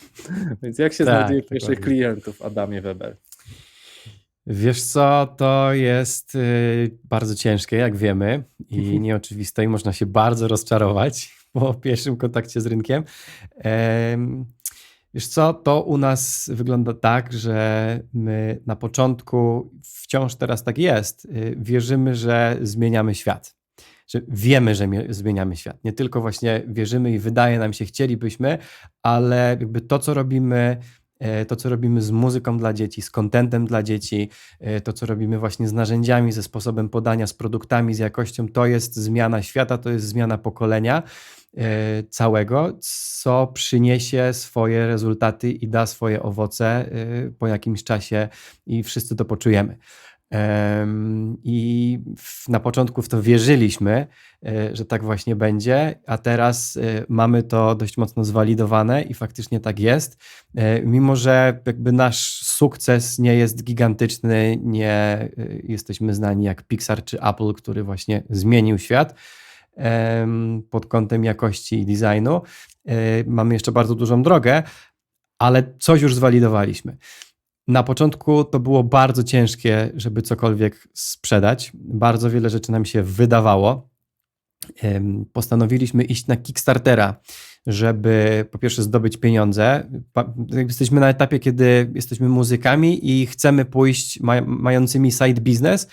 Więc jak się Tak, znajduje pierwszych dokładnie. klientów, Adamie Weber? Wiesz co, to jest y, bardzo ciężkie, jak wiemy, i nieoczywiste, i można się bardzo rozczarować po pierwszym kontakcie z rynkiem. Em, Wiesz co, to u nas wygląda tak, że my na początku, wciąż teraz tak jest, y, wierzymy, że zmieniamy świat. Że wiemy, że mie- zmieniamy świat. Nie tylko właśnie wierzymy i wydaje nam się, chcielibyśmy, ale jakby to, co robimy, e, to, co robimy z muzyką dla dzieci, z kontentem dla dzieci, e, to, co robimy właśnie z narzędziami, ze sposobem podania, z produktami, z jakością, to jest zmiana świata, to jest zmiana pokolenia e, całego, co przyniesie swoje rezultaty i da swoje owoce po jakimś czasie i wszyscy to poczujemy. I na początku w to wierzyliśmy, e, że tak właśnie będzie, a teraz e, mamy to dość mocno zwalidowane i faktycznie tak jest. E, Mimo, że jakby nasz sukces nie jest gigantyczny, nie jesteśmy znani jak Pixar czy Apple, który właśnie zmienił świat pod kątem jakości i designu. Mamy jeszcze bardzo dużą drogę, ale coś już zwalidowaliśmy. Na początku to było bardzo ciężkie, żeby cokolwiek sprzedać. Bardzo wiele rzeczy nam się wydawało. Postanowiliśmy iść na Kickstartera, żeby po pierwsze zdobyć pieniądze. Jesteśmy na etapie, kiedy jesteśmy muzykami i chcemy pójść ma- mającymi side business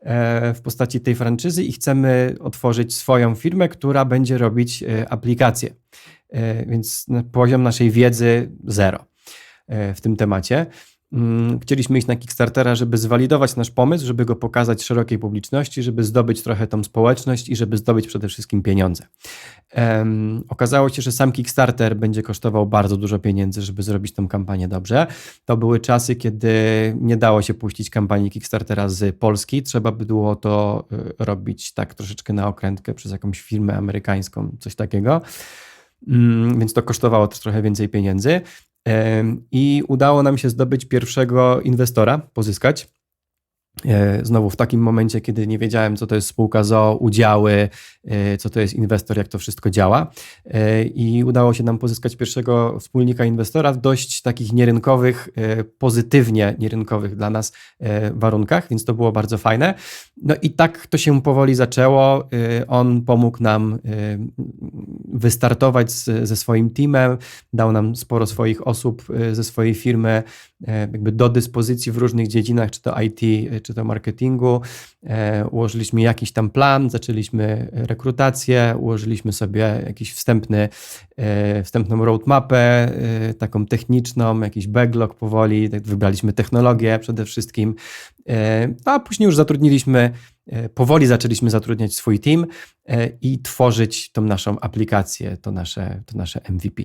e, w postaci tej franczyzy i chcemy otworzyć swoją firmę, która będzie robić e, aplikacje. E, Więc poziom naszej wiedzy zero w tym temacie. Mm, Chcieliśmy iść na Kickstartera, żeby zwalidować nasz pomysł, żeby go pokazać szerokiej publiczności, żeby zdobyć trochę tą społeczność i żeby zdobyć przede wszystkim pieniądze. Em, okazało się, że sam Kickstarter będzie kosztował bardzo dużo pieniędzy, żeby zrobić tą kampanię dobrze. To były czasy, kiedy nie dało się puścić kampanii Kickstartera z Polski. Trzeba by było to y, robić tak troszeczkę na okrętkę przez jakąś firmę amerykańską, coś takiego. Mm, Więc to kosztowało też trochę więcej pieniędzy. I udało nam się zdobyć pierwszego inwestora, pozyskać. E, Znowu w takim momencie, kiedy nie wiedziałem, co to jest spółka ZO, udziały, e, co to jest inwestor, jak to wszystko działa. E, I udało się nam pozyskać pierwszego wspólnika inwestora w dość takich nierynkowych, pozytywnie nierynkowych dla nas warunkach, więc to było bardzo fajne. No i tak to się powoli zaczęło. On pomógł nam wystartować z, ze swoim teamem, dał nam sporo swoich osób ze swojej firmy jakby do dyspozycji w różnych dziedzinach, czy to IT, czy to marketingu. E, Ułożyliśmy jakiś tam plan, zaczęliśmy rekrutację, ułożyliśmy sobie jakiś wstępny, e, wstępną roadmapę, e, taką techniczną, jakiś backlog powoli, tak wybraliśmy technologię przede wszystkim, E, a później już zatrudniliśmy, powoli zaczęliśmy zatrudniać swój team i tworzyć tą naszą aplikację, to nasze, to nasze MVP.